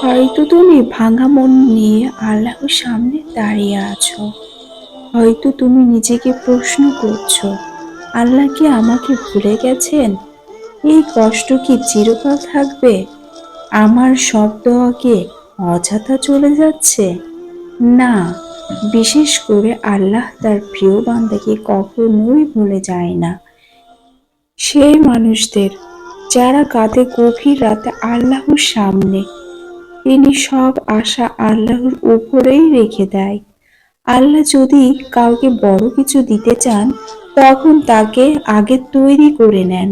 হয়তো তুমি ভাঙা মন নিয়ে আল্লাহর সামনে দাঁড়িয়ে আছো। হয়তো তুমি নিজেকে প্রশ্ন করছ, আল্লাহ কি আমাকে ভুলে গেছেন? এই কষ্ট কি চিরকাল থাকবে? আমার সব দোয়াকে অযথা চলে যাচ্ছে? না, বিশেষ করে আল্লাহ তার প্রিয় বান্দাকে কখনোই ভুলে যায় না। সেই মানুষদের, যারা কাঁধে গভীর রাতে আল্লাহর সামনে তিনি সব আশা আল্লাহর উপরেই রেখে দেয়। আল্লাহ যদি কাউকে বড় কিছু দিতে চান, তখন তাকে আগে তৈরি করে নেন।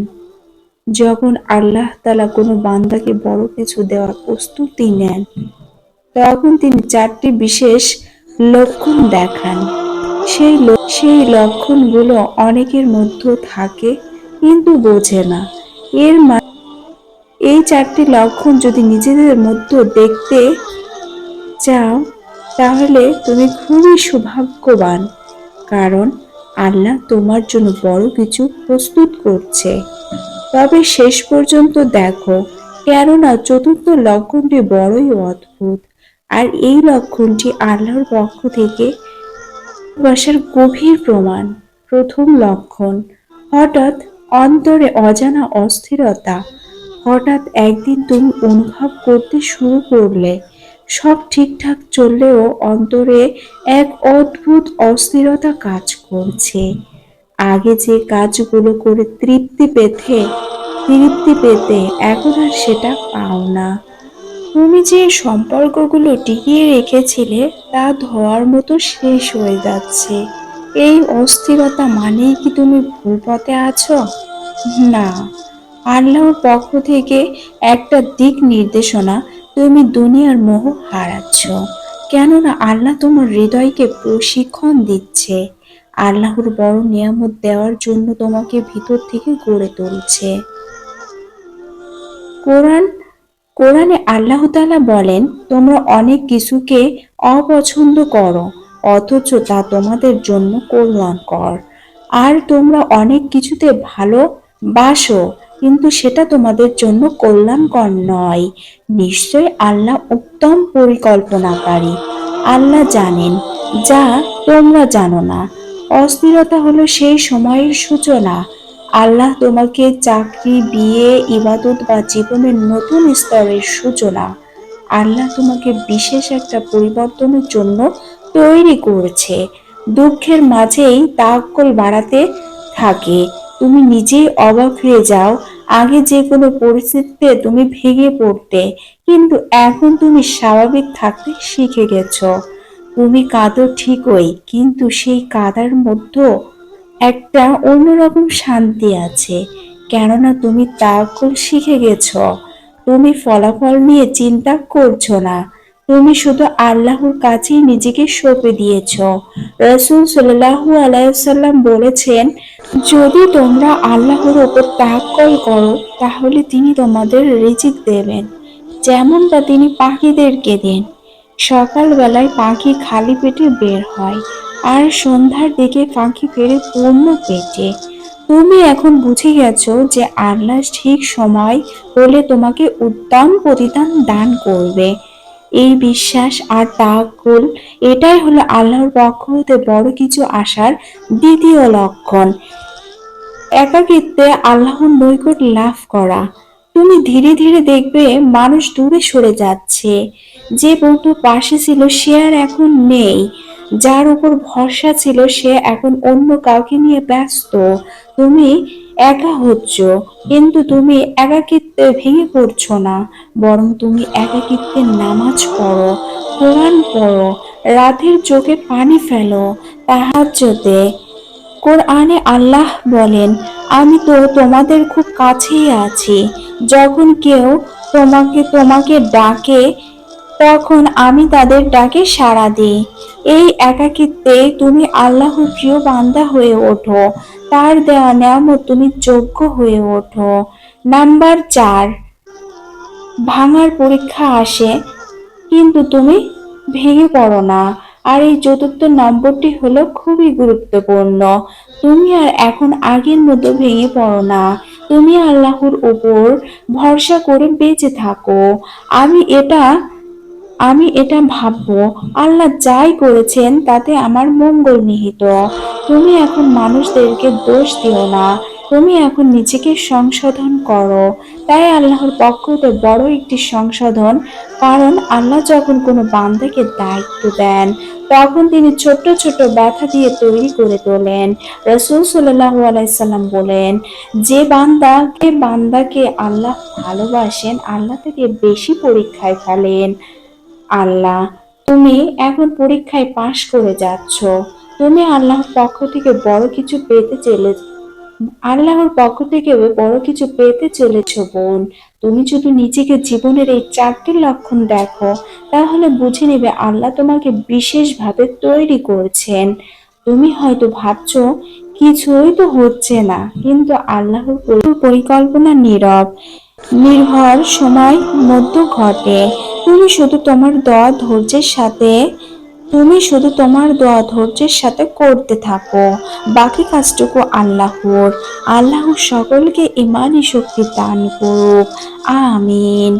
যখন আল্লাহ তালা কোনো বান্দাকে বড় কিছু দেওয়ার প্রস্তুতি নেন, তখন তিনি চারটি বিশেষ লক্ষণ দেখান। সেই সেই লক্ষণগুলো অনেকের মধ্যে থাকে, কিন্তু বোঝে না। এর মা এই চারটি লক্ষণ যদি নিজেদের মধ্যে দেখতে চাও, তাহলে তুমি খুবই সৌভাগ্যবান, কারণ আল্লাহ তোমার জন্য বড় কিছু প্রস্তুত করছে। তবে শেষ পর্যন্ত দেখো, কেননা চতুর্থ লক্ষণটি বড়ই অদ্ভুত, আর এই লক্ষণটি আল্লাহর পক্ষ থেকে ভালোবাসার গভীর প্রমাণ, প্রথম লক্ষণ। হঠাৎ অন্তরে অজানা অস্থিরতা হঠাৎ একদিন তুমি অনুভব করতে শুরু করলে। সব ঠিকঠাক চললেও অন্তরে এক অদ্ভুত অস্থিরতা কাজ করছে। আগে যে কাজগুলো করে তৃপ্তি পেতে তৃপ্তি পেতে এখন আর সেটা পাও না। তুমি যে সম্পর্কগুলো টিকিয়ে রেখেছিলে, তা ধোয়ার মতো শেষ হয়ে যাচ্ছে। এই অস্থিরতা মানেই কি তুমি ভুল পথে আছো? না। আল্লাহর পক্ষ থেকে একটা দিক নির্দেশনা তুমি দুনিয়ার মোহ হারাচ্ছ। কেননা আল্লাহ তোমার হৃদয়কে প্রশিক্ষণ দিচ্ছে। আল্লাহর বড় নিয়ামত দেওয়ার জন্য তোমাকে ভিতর থেকে গড়ে তুলছে। কোরআন, কোরআনে আল্লাহ তাআলা বলেন, তোমরা অনেক কিছুকে অপছন্দ করো, অথচ তা তোমাদের জন্য কল্যাণকর। আর তোমরা অনেক কিছুতে ভালো বাসো কিন্তু সেটা তোমাদের জন্য কল্যাণকর নয়। নিশ্চয় আল্লাহ উত্তম পরিকল্পনাকারী। আল্লাহ জানেন, যা তোমরা জানো না। অস্থিরতা হলো সেই সময়ের সূচনা। আল্লাহ তোমাকে চাকরি, বিয়ে, ইবাদত বা জীবনের নতুন স্তরের সূচনা। আল্লাহ তোমাকে বিশেষ একটা পরিবর্তনের জন্য তৈরি করেছে। দুঃখের মাঝেই তাক্কল বাড়াতে থাকে। তুমি নিজেই অবাক হয়ে যাও। আগে যে কোনো পরিস্থিতিতে তুমি ভেঙে পড়তে, কিন্তু এখন তুমি স্বাভাবিক থাকতে শিখে গেছো। তুমি কাঁদো ঠিকই, কিন্তু সেই কাদার মধ্যে একটা অন্যরকম শান্তি আছে। কেননা তুমি তাওয়াক্কুল শিখে গেছো। তুমি ফলাফল নিয়ে চিন্তা করছ না। তুমি শুধু আল্লাহর কাছেই নিজেকে সঁপে দিয়েছ। রসুল সাল্লাহু আলাইসাল্লাম বলেছেন যদি তোমরা আল্লাহর ওপর তাহাক্কল করো তাহলে তিনি তোমাদের রিজিক দেবেন। যেমনটা তিনি পাখিদেরকে দেন। সকালবেলায় পাখি খালি পেটে বের হয়, আর সন্ধ্যার দিকে পাখি ফেরে পূর্ণ পেটে। তুমি এখন বুঝে গেছো যে আল্লাহ ঠিক সময় হলে তোমাকে উত্তম প্রতিদান দান করবে। এই বিশ্বাস আর তাকুল এটাই হলো আল্লাহর পক্ষ হতে বড় কিছু আসার দ্বিতীয় লক্ষণ। একাকিত্বে আল্লাহর নৈকট লাভ করা। তুমি ধীরে ধীরে দেখবে মানুষ দূরে সরে যাচ্ছে। যে বন্ধু পাশে ছিল, সে আর এখন নেই। যার উপর ভরসা ছিল সে এখন অন্য কাউকে নিয়ে ব্যস্ত। তুমি একা হচ্ছ, কিন্তু তুমি একাকিত্বে ভেঙে পড়ছো না, বরং তুমি একাকিত্বে নামাজ পড়ো, কোরআন পড়ো, রাতের চোখে পানি ফেলো তাহাজ্জতে কোরআনে আল্লাহ বলেন, আমি তো তোমাদের খুব কাছেই আছি। যখন কেউ তোমাকে তোমাকে ডাকে তখন আমি তাদের ডাকে সাড়া দিই। এই একাকিত্বে তুমি আল্লাহর প্রিয় বান্দা হয়ে ওঠো। তার দেওয়া নেয়ামত তুমি যোগ্য হয়ে ওঠো। নাম্বার চার। ভাঙার পরীক্ষা আসে। কিন্তু তুমি ভেঙে পড়ো না। আর এই চতুর্থ নম্বরটি হলো খুবই গুরুত্বপূর্ণ। তুমি আর এখন আগের মতো ভেঙে পড়ো না। তুমি আল্লাহর উপর ভরসা করে বেঁচে থাকো। আমি এটা আমি এটা ভাববো, আল্লাহ যাই করেছেন তাতে আমার মঙ্গল নিহিত। তুমি এখন মানুষদেরকে দোষ দিও না, তুমি এখন নিজেকে সংশোধন করো। তাই আল্লাহর পক্ষ তো বড় একটি সংশোধন, কারণ আল্লাহ যখন কোনো বান্দাকে দায়িত্ব দেন, তখন তিনি ছোট্ট ছোট্ট ব্যথা দিয়ে তৈরি করে তোলেন। রসুল সাল্লাহ আলাইসাল্লাম বলেন, যে বান্দাকে বান্দাকে আল্লাহ ভালোবাসেন, আল্লাহ থেকে বেশি পরীক্ষায় ফেলেন। আল্লাহ, তুমি এখন পরীক্ষায় পাশ করে যাচ্ছ। তুমি আল্লাহর পক্ষ থেকে বড় কিছু পেতে চলে, আল্লাহর পক্ষ থেকে বড় কিছু পেতে চলেছ বোন। তুমি যদি নিজেকে জীবনের এই চারটি লক্ষণ দেখো, তাহলে বুঝে নেবে আল্লাহ তোমাকে বিশেষভাবে তৈরি করেছেন। তুমি হয়তো ভাবছ, কিছুই তো হচ্ছে না, কিন্তু আল্লাহর পরি- পরিকল্পনা নীরব। নির্ভর সময় মধ্য ঘটে। তুমি শুধু তোমার দোয়া ধৈর্যের সাথে, তুমি শুধু তোমার দোয়া ধৈর্যের সাথে করতে থাকো। বাকি কাজটুকু আল্লাহর। আল্লাহ সকলকে ইমানই শক্তি দান করুক। আমিন।